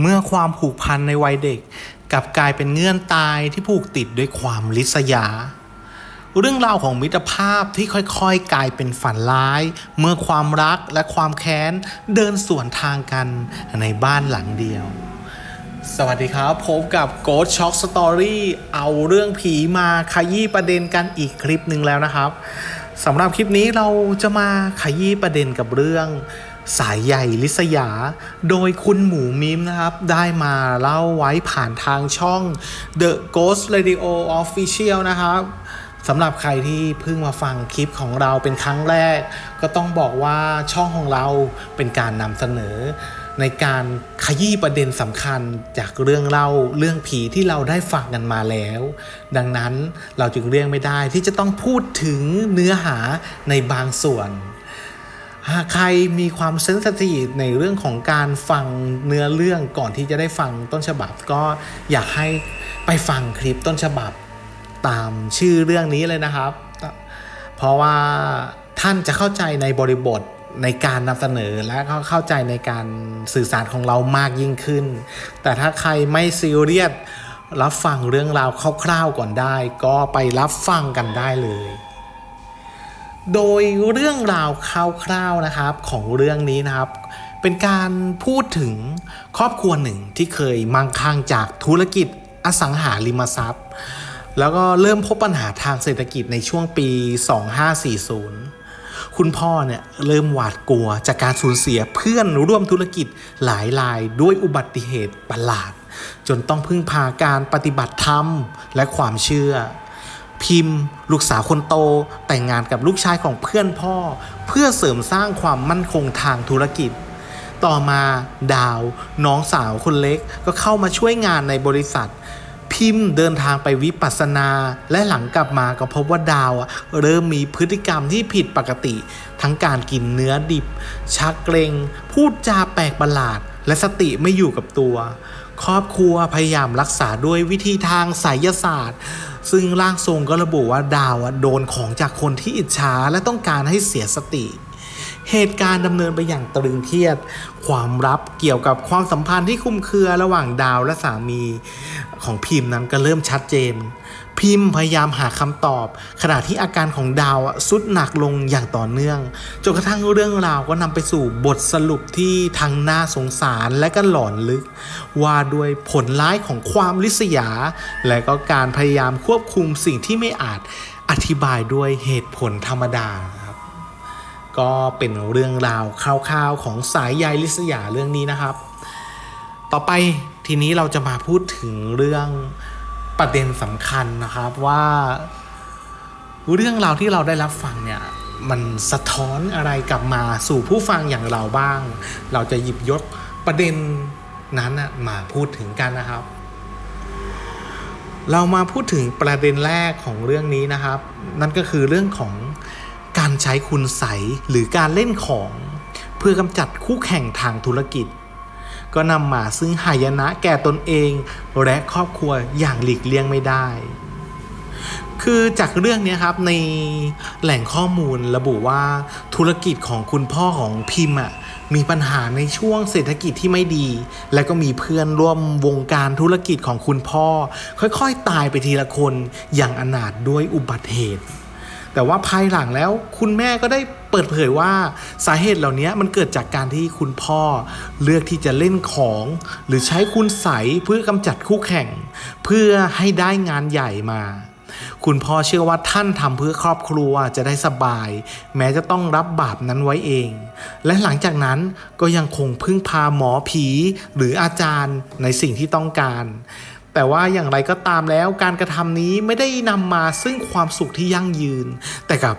เมื่อความผูกพันในวัยเด็กกลับกลายเป็นเงื่อนตายที่ผูกติดด้วยความลิษยา เรื่องราวของมิตรภาพที่ค่อยๆ กลายเป็นฝันร้าย เมื่อความรักและความแค้นเดินสวนทางกันในบ้านหลังเดียว สวัสดีครับพบกับ Ghost Shock Story เอาเรื่องผีมาขยี้ประเด็นกันอีกคลิปหนึ่งแล้วนะครับสำหรับคลิปนี้เราจะมาขยี้ประเด็นกับเรื่อง สายใหญ่ลิษยา โดยคุณหมูมิมนะครับ ได้มาเล่าไว้ผ่านทางช่อง The Ghost Radio Official นะครับสำหรับใครที่เพิ่งมาฟังคลิปของเราเป็นครั้งแรก ก็ต้องบอกว่าช่องของเราเป็นการนำเสนอ ในการขยี้ประเด็นสำคัญจากเรื่องเล่าเรื่องผีที่เราได้ฟังกันมาแล้ว ดังนั้นเราจึงเรียกไม่ได้ที่จะต้องพูดถึงเนื้อหาในบางส่วน หากใครมีความเซนสทีฟในเรื่องของการฟังเนื้อเรื่องก่อนที่จะได้ฟังต้นฉบับ ก็อยากให้ไปฟังคลิปต้นฉบับตามชื่อเรื่องนี้เลยนะครับ เพราะว่าท่านจะเข้าใจในบริบทในการนำเสนอและเข้าใจในการสื่อสารของเรามากยิ่งขึ้น แต่ถ้าใครไม่ซีเรียสรับฟังเรื่องราวคร่าวๆก่อนได้ ก็ไปรับฟังกันได้เลย โดยเรื่องราวคร่าวๆนะครับของเรื่องนี้นะครับเป็นการพูดถึงครอบครัวหนึ่งที่เคยมั่งคั่งจากธุรกิจอสังหาริมทรัพย์ แล้วก็เริ่มพบปัญหาทางเศรษฐกิจในช่วงปี 2540 คุณพ่อเนี่ยเริ่มหวาดกลัวจากการสูญเสียเพื่อนร่วมธุรกิจหลายรายด้วยอุบัติเหตุประหลาด จนต้องพึ่งพาการปฏิบัติธรรมและความเชื่อ พิมพ์ ลูกสาวคนโต แต่งงานกับลูกชายของเพื่อนพ่อ เพื่อเสริมสร้างความมั่นคงทางธุรกิจ ต่อมาดาว น้องสาวคนเล็กก็เข้ามาช่วยงานในบริษัท พิมพ์เดินทางไปวิปัสสนา และหลังกลับมาก็พบว่าดาวเริ่มมีพฤติกรรมที่ผิดปกติ ทั้งการกินเนื้อดิบ ชักเกรงพูดจาแปลกประหลาด และสติไม่อยู่กับตัว ครอบครัวพยายามรักษาด้วยวิธีทางไสยศาสตร์ ซึ่งร่างทรงก็ระบุว่าดาวอะโดนของจากคนที่อิจฉาและต้องการให้เสียสติ เหตุการณ์ดำเนินไปอย่างตรึงเครียด ความลับเกี่ยวกับความสัมพันธ์ที่คุ้มเครือระหว่างดาวและสามีของพิมพ์นั้นก็เริ่มชัดเจน พิมพ์พยายามหาคำตอบ ขณะที่อาการของดาวสุดหนักลงอย่างต่อเนื่อง จนกระทั่งเรื่องราวก็นำไปสู่บทสรุปที่ทั้งน่าสงสารและก็หลอนลึก ว่าด้วยผลร้ายของความลิษยา และก็การพยายามควบคุมสิ่งที่ไม่อาจอธิบายด้วยเหตุผลธรรมดาครับ ก็เป็นเรื่องราวคร่าวๆของสายใยลิษยาเรื่องนี้นะครับ ต่อไปทีนี้เราจะมาพูดถึงเรื่อง ประเด็นสำคัญนะครับว่า เรื่องราวที่เราได้รับฟังเนี่ยมันสะท้อนอะไรกลับมาสู่ผู้ฟังอย่างเราบ้าง เราจะหยิบยกประเด็นนั้นมาพูดถึงกันนะครับ เรามาพูดถึงประเด็นแรกของเรื่องนี้นะครับ นั่นก็คือเรื่องของการใช้คุณใสหรือการเล่นของ เพื่อกำจัดคู่แข่งทางธุรกิจ ก็นำมาซึ่งหายนะแก่ตนเอง และครอบครัวอย่างหลีกเลี่ยงไม่ได้ คือจากเรื่องนี้ครับในแหล่งข้อมูลระบุว่าธุรกิจของคุณพ่อของพิมพ์อะมีปัญหาในช่วงเศรษฐกิจที่ไม่ดี และก็มีเพื่อนร่วมวงการธุรกิจของคุณพ่อ ค่อยๆ ตายไปทีละคนอย่างอนาถด้วยอุบัติเหตุ แต่ว่าภายหลังแล้วคุณแม่ก็ได้เปิดเผยว่าสาเหตุเหล่านี้มันเกิดจากการที่คุณพ่อเลือกที่จะเล่นของ หรือใช้คุณใสเพื่อกำจัดคู่แข่ง เพื่อให้ได้งานใหญ่มาคุณพ่อเชื่อว่าท่านทำเพื่อครอบครัวจะได้สบาย แม้จะต้องรับบาปนั้นไว้เอง และหลังจากนั้นก็ยังคงพึ่งพาหมอผีหรืออาจารย์ในสิ่งที่ต้องการ แต่ว่าอย่างไรก็ตามแล้วการกระทำนี้ไม่ได้นำมาซึ่งความสุขที่ยั่งยืน แต่กับ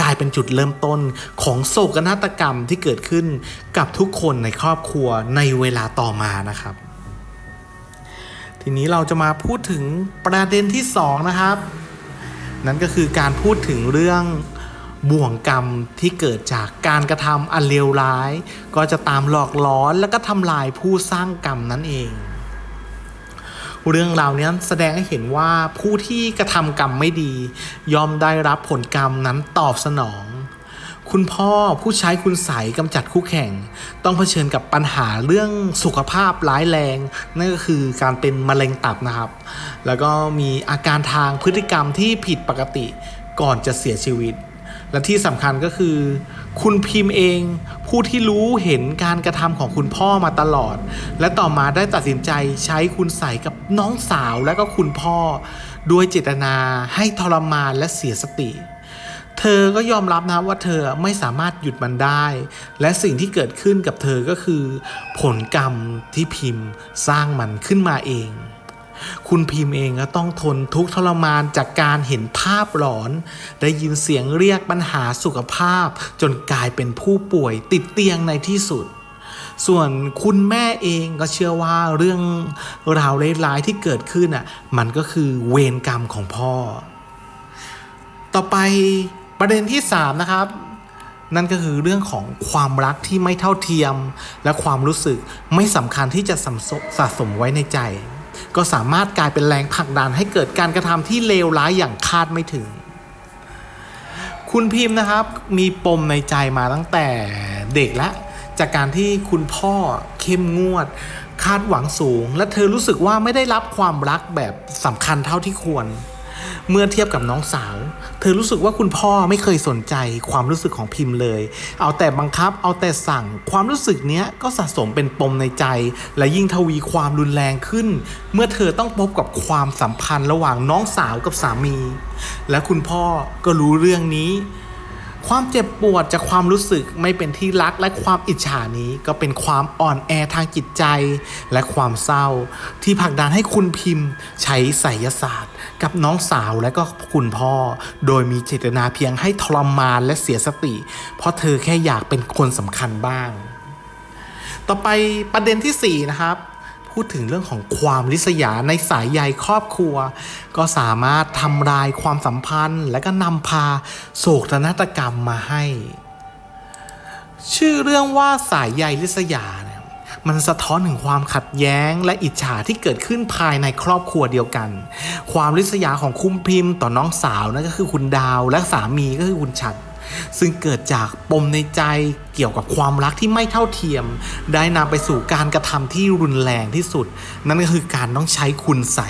กลายเป็นจุดเริ่มต้นของโศกนาฏกรรมที่เกิดขึ้นกับทุกคนในครอบครัวในเวลาต่อมานะครับ ทีนี้เราจะมาพูดถึงประเด็นที่สองนะครับ นั่นก็คือการพูดถึงเรื่องบ่วงกรรมที่เกิดจากการกระทำอันเลวร้าย ก็จะตามหลอกล้อนและก็ทำลายผู้สร้างกรรมนั่นเอง เรื่องราวนี้แสดงให้เห็นว่าผู้ที่กระทำกรรมไม่ดี ย่อมได้รับผลกรรมนั้นตอบสนอง คุณพ่อผู้ใช้คุณใสยกำจัดคู่แข่ง ต้องเผชิญกับปัญหาเรื่องสุขภาพร้ายแรง นั่นก็คือการเป็นมะเร็งตับนะครับ แล้วก็มีอาการทางพฤติกรรมที่ผิดปกติก่อนจะเสียชีวิต และที่สำคัญก็คือ คุณพิมพ์เอง ผู้ที่รู้เห็นการกระทำของคุณพ่อมาตลอด และต่อมาได้ตัดสินใจใช้คุณใสยกับน้องสาวและก็คุณพ่อ ด้วยเจตนาให้ทรมานและเสียสติ เธอก็ยอมรับนะว่าเธอไม่สามารถหยุดมันได้ และสิ่งที่เกิดขึ้นกับเธอก็คือ ผลกรรมที่พิมพ์สร้างมันขึ้นมาเอง คุณพิมพ์เองก็ต้องทนทุกข์ทรมานจากการเห็นภาพหลอน ได้ยินเสียงเรียกปัญหาสุขภาพ จนกลายเป็นผู้ป่วยติดเตียงในที่สุด ส่วนคุณแม่เองก็เชื่อว่าเรื่องราวร้ายๆที่เกิดขึ้นอะมันก็คือเวรกรรมของพ่อ ต่อไปประเด็นที่ 3 นะครับนั่นก็คือเรื่องของความรักที่ไม่เท่าเทียม และความรู้สึกไม่สำคัญที่จะสะสมสะสมไว้ในใจ ก็สามารถกลายเป็นแรงผลักดันให้เกิดการกระทำที่เลวร้ายอย่างคาดไม่ถึง คุณพิมพ์นะครับมีปมในใจมาตั้งแต่เด็กและจากการที่คุณพ่อเข้มงวด คาดหวังสูง และเธอรู้สึกว่าไม่ได้รับความรักแบบสำคัญเท่าที่ควร เมื่อเทียบกับน้องสาว ธอรู้สึกว่าคุณพ่อไม่เคยสนใจความรู้สึกของพิมพ์เลย เอาแต่บังคับ เอาแต่สั่ง ความรู้สึกเนี้ยก็สะสมเป็นปมในใจ และยิ่งทวีความรุนแรงขึ้น เมื่อเธอต้องพบกับความสัมพันธ์ระหว่างน้องสาวกับสามี และคุณพ่อก็รู้เรื่องนี้ ความเจ็บปวดจากความรู้สึกไม่เป็นที่รักและความอิจฉานี้ก็เป็นความอ่อนแอทางจิตใจ และความเศร้า ที่ผลักดันให้คุณพิมพ์ ใช้ไสยศาสตร์ กับน้องสาวและก็คุณพ่อ โดยมีเจตนาเพียงให้ทรมานและเสียสติ เพราะเธอแค่อยากเป็นคนสำคัญบ้าง ต่อไปประเด็นที่ 4 นะครับ พูดถึงเรื่องของความริษยาในสายใยครอบครัว ก็สามารถทำลายความสัมพันธ์ และก็นำพาโศกนาฏกรรมมาให้ ชื่อเรื่องว่าสายใยริษยาเนี่ยมันสะท้อนถึงความขัดแย้งและอิจฉาที่เกิดขึ้นภายในครอบครัวเดียวกัน ความริษยาของคุณพิมพ์ต่อน้องสาวนั่นก็คือคุณดาวและสามีก็คือคุณฉัด ซึ่งเกิดจากปมในใจเกี่ยวกับความรักที่ไม่เท่าเทียม ได้นำไปสู่การกระทำที่รุนแรงที่สุด นั่นก็คือการต้องใช้คุณใส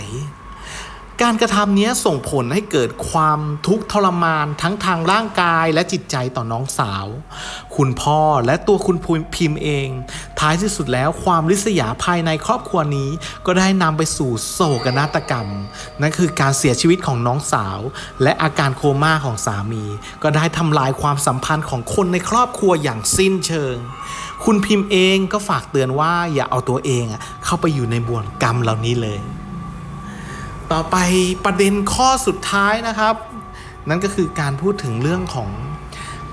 การกระทำนี้ส่งผลให้เกิดความทุกข์ทรมานทั้งทางร่างกายและจิตใจต่อน้องสาว คุณพ่อและตัวคุณพิมพ์เอง ท้ายที่สุดแล้วความริษยาภายในครอบครัวนี้ ก็ได้นำไปสู่โศกนาฏกรรม นั่นคือการเสียชีวิตของน้องสาว และอาการโคม่าของสามี ก็ได้ทำลายความสัมพันธ์ของคนในครอบครัวอย่างสิ้นเชิง คุณพิมพ์เองก็ฝากเตือนว่าอย่าเอาตัวเองเข้าไปอยู่ในบ่วงกรรมเหล่านี้เลย ต่อไปประเด็นข้อสุดท้ายนะครับ นั่นก็คือการพูดถึงเรื่องของ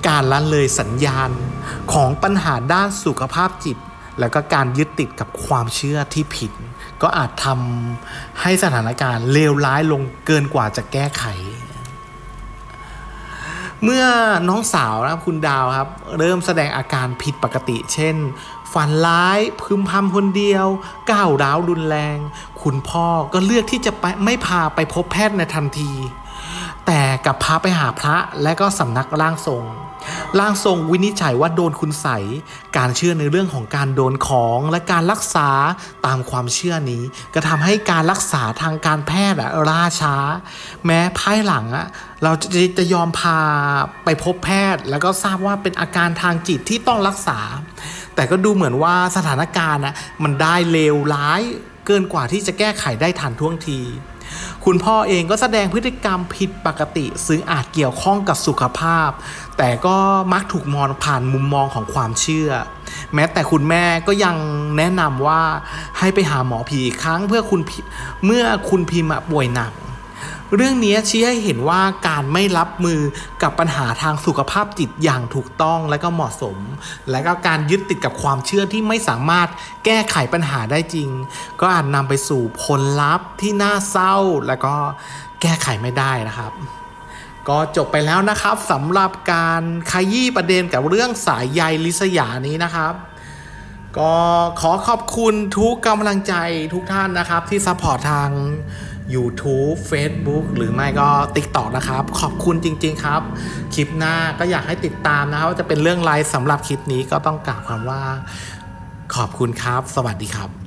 การละเลยสัญญาณของปัญหาด้านสุขภาพจิต แล้วก็การยึดติดกับความเชื่อที่ผิด ก็อาจทำให้สถานการณ์เลวร้ายลงเกินกว่าจะแก้ไข เมื่อน้องสาวนะครับคุณดาวครับ เริ่มแสดงอาการผิดปกติ เช่น ฝันร้ายพึมพำคนเดียวก้าวร้าวรุนแรง คุณพ่อก็เลือกที่จะไปไม่พาไปพบแพทย์ในทันที แต่กลับพาไปหาพระและก็สำนักร่างทรง ร่างทรงวินิจฉัยว่าโดนคุณใสการเชื่อในเรื่องของการโดนของและการรักษาตามความเชื่อนี้ ก็ทำให้การรักษาทางการแพทย์ล่าช้า แม้ภายหลังเราจะจะยอมพาไปพบแพทย์ แล้วก็ทราบว่าเป็นอาการทางจิตที่ต้องรักษา แต่ก็ดูเหมือนว่าสถานการณ์มันได้เลวร้ายเกินกว่าที่จะแก้ไขได้ทันท่วงที คุณพ่อเองก็แสดงพฤติกรรมผิดปกติ ซึ่งอาจเกี่ยวข้องกับสุขภาพ แต่ก็มักถูกมองผ่านมุมมองของความเชื่อ แม้แต่คุณแม่ก็ยังแนะนำว่าให้ไปหาหมอผีอีกครั้งเพื่อคุณเมื่อคุณพิมพ์อะป่วยหนัก เรื่องนี้ชี้ให้เห็นว่าการไม่รับมือกับปัญหาทางสุขภาพจิตอย่างถูกต้องและก็เหมาะสม และก็การยึดติดกับความเชื่อที่ไม่สามารถแก้ไขปัญหาได้จริง ก็อาจนำไปสู่ผลลัพธ์ที่น่าเศร้าและก็แก้ไขไม่ได้นะครับก็จบไปแล้วนะครับสำหรับการขยี้ประเด็นกับเรื่องสายใยลิษยานี้นะครับ ก็ขอขอบคุณทุกกำลังใจทุกท่านนะครับที่ซัพพอร์ตทาง YouTube Facebook หรือไม่ก็ TikTok นะครับ ขอบคุณจริง ๆ ครับ คลิปหน้าก็อยากให้ติดตามนะครับว่าจะเป็นเรื่องไรสำหรับคลิปนี้ก็ต้องกล่าวคำว่า ขอบคุณครับ สวัสดีครับ